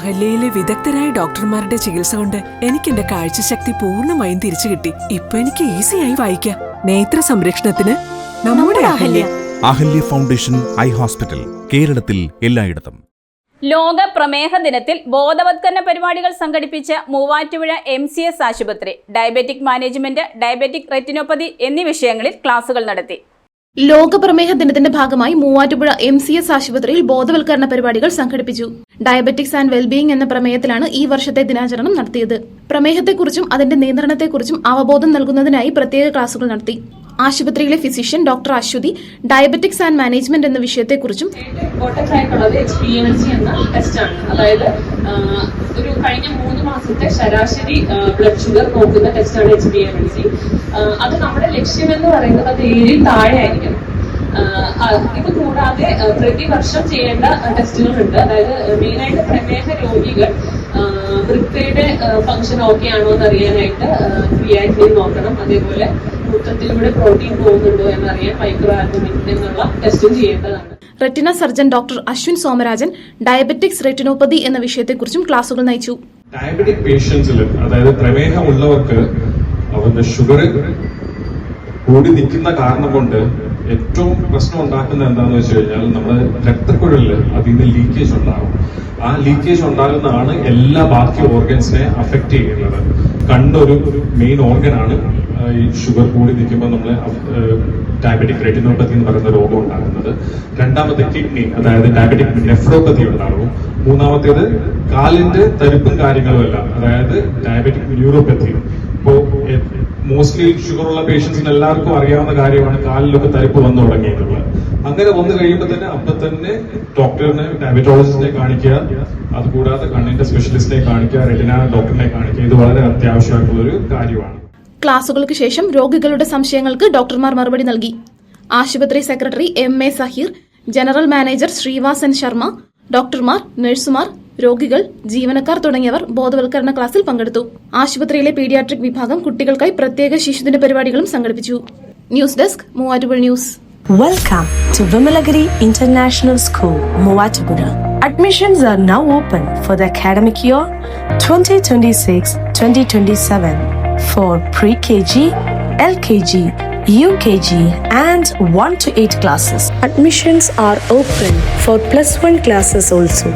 അഹല്യയിലെ വിദഗ്ധരായ ഡോക്ടർമാരുടെ ചികിത്സ കൊണ്ട് എനിക്ക് എന്റെ കാഴ്ചശക്തി പൂർണമായും തിരിച്ചു കിട്ടി. ഇപ്പൊ എനിക്ക് ഈസിയായി വായിക്കാം. നേത്ര സംരക്ഷണത്തിന് നമ്മുടെ Ahalya. Ahalya. Foundation eye hospital കേരളത്തിൽ എല്ലായിടത്തും. ലോക പ്രമേഹ ദിനത്തിൽ ബോധവത്കരണ പരിപാടികൾ സംഘടിപ്പിച്ച മൂവാറ്റുപുഴ എം സി എസ് ആശുപത്രി ഡയബറ്റിക് മാനേജ്മെന്റ് ഡയബറ്റിക് റെറ്റിനോപ്പതി എന്നീ വിഷയങ്ങളിൽ ക്ലാസുകൾ നടത്തി. ലോകപ്രമേഹ ദിനത്തിന്റെ ഭാഗമായി മൂവാറ്റുപുഴ എം സി എസ് ആശുപത്രിയിൽ ബോധവൽക്കരണ പരിപാടികൾ സംഘടിപ്പിച്ചു. ഡയബറ്റിക്സ് ആൻഡ് വെൽബീയിങ് എന്ന പ്രമേയത്തിലാണ് ഈ വർഷത്തെ ദിനാചരണം നടത്തിയത്. പ്രമേഹത്തെക്കുറിച്ചും അതിന്റെ നിയന്ത്രണത്തെക്കുറിച്ചും അവബോധം നൽകുന്നതിനായി പ്രത്യേക ക്ലാസുകൾ നടത്തി. ആശുപത്രിയിലെ physician doctor Aswathy diabetics and management എന്ന വിഷയത്തെക്കുറിച്ചും എന്ന അതായത് ഒരു കഴിഞ്ഞ മൂന്ന് മാസത്തെ ശരാശരി ബ്ലഡ് ഷുഗർ നോക്കുന്ന ടെസ്റ്റാണ് എച്ച് ബി എം സി അത് നമ്മുടെ ലക്ഷ്യം എന്ന് പറയുന്നത് അത് ഏഴിൽ താഴെ ആയിരിക്കും ഇത് കൂടാതെ പ്രതിവർഷം ചെയ്യേണ്ട ടെസ്റ്റുകളുണ്ട്. അതായത് മെയിനായിട്ട് പ്രമേഹ രോഗികൾ വൃക്കയുടെ ഫംഗ്ഷൻ ഓക്കെ ആണോ എന്ന് അറിയാനായിട്ട് ക്രിയാറ്റിൻ നോക്കണം. അതേപോലെ മൂത്രത്തിലൂടെ പ്രോട്ടീൻ പോകുന്നുണ്ടോ എന്നറിയാൻ മൈക്രോ ആൽബുമിൻ എന്നുള്ള ടെസ്റ്റും ചെയ്യേണ്ടതാണ്. Retina surgeon doctor Aswin Somarajan diabetics retinopathy എന്ന വിഷയത്തെക്കുറിച്ചും ക്ലാസുകൾ നയിച്ചു. ഡയബറ്റിക് പേഷ്യൻസിൽ അതായത് പ്രമേഹമുള്ളവർക്ക് അവരുടെ ഷുഗർ കൂടി നിൽക്കുന്ന കാരണം കൊണ്ട് ഏറ്റവും പ്രശ്നം ഉണ്ടാക്കുന്നത് എന്താണെന്ന് വെച്ച് കഴിഞ്ഞാൽ നമ്മുടെ രക്തക്കുഴലിൽ അതിൽ നിന്ന് ലീക്കേജ് ഉണ്ടാകും. ആ ലീക്കേജ് ഉണ്ടാകുന്നതാണ് എല്ലാ ബാക്കി ഓർഗൻസിനെ അഫക്റ്റ് ചെയ്യുന്നത്. കണ്ടൊരു മെയിൻ ഓർഗൻ ആണ്. ഈ ഷുഗർ കൂടി നിൽക്കുമ്പോൾ നമ്മൾ ഡയബറ്റിക് റെറ്റിനോപ്പതി എന്ന് പറയുന്ന രോഗം ഉണ്ടാകുന്നത്. രണ്ടാമത്തെ കിഡ്നി അതായത് ഡയബറ്റിക് നെഫ്രോപ്പതി ഉണ്ടാകും. മൂന്നാമത്തേത് കാലിന്റെ തരിപ്പും കാര്യങ്ങളും എല്ലാം അതായത് ഡയബറ്റിക് ന്യൂറോപ്പതി ഇപ്പോ മോസ്റ്റ്ലി ഷുഗർ ഉള്ള പേഷ്യൻസിന് എല്ലാവർക്കും അറിയാവുന്ന കാര്യമാണ് കാലിലൊക്കെ തരിപ്പ് വന്നു തുടങ്ങിയിട്ടുള്ളത്. അങ്ങനെ വന്നു കഴിയുമ്പോൾ തന്നെ അപ്പൊ തന്നെ ഡോക്ടറിനെ ഡയബറ്റോളജിസ്റ്റിനെ കാണിക്കുക. അതുകൂടാതെ കണ്ണിന്റെ സ്പെഷ്യലിസ്റ്റിനെ കാണിക്കുക റെറ്റിന ഡോക്ടറിനെ കാണിക്കുക. ഇത് വളരെ അത്യാവശ്യമായിട്ടുള്ള ഒരു കാര്യമാണ്. ക്ലാസുകൾക്ക് ശേഷം രോഗികളുടെ സംശയങ്ങൾക്ക് ഡോക്ടർമാർ മറുപടി നൽകി. ആശുപത്രി secretary M A Saheer general manager Srivasan Sharma ഡോക്ടർമാർ നഴ്സുമാർ രോഗികൾ ജീവനക്കാർ തുടങ്ങിയവർ ബോധവൽക്കരണ ക്ലാസ്സിൽ പങ്കെടുത്തു. ആശുപത്രിയിലെ പീഡിയാട്രിക് വിഭാഗം കുട്ടികൾക്കായി പ്രത്യേക ശിശുദിന പരിപാടികളും സംഘടിപ്പിച്ചു. News desk Muvattupuzha news. Welcome to Vimalagiri international school Muvattupuzha admissions are now open for the academic year twenty twenty six twenty twenty seven for pre K G L K G U K G and one to eight classes admissions are open for plus one classes also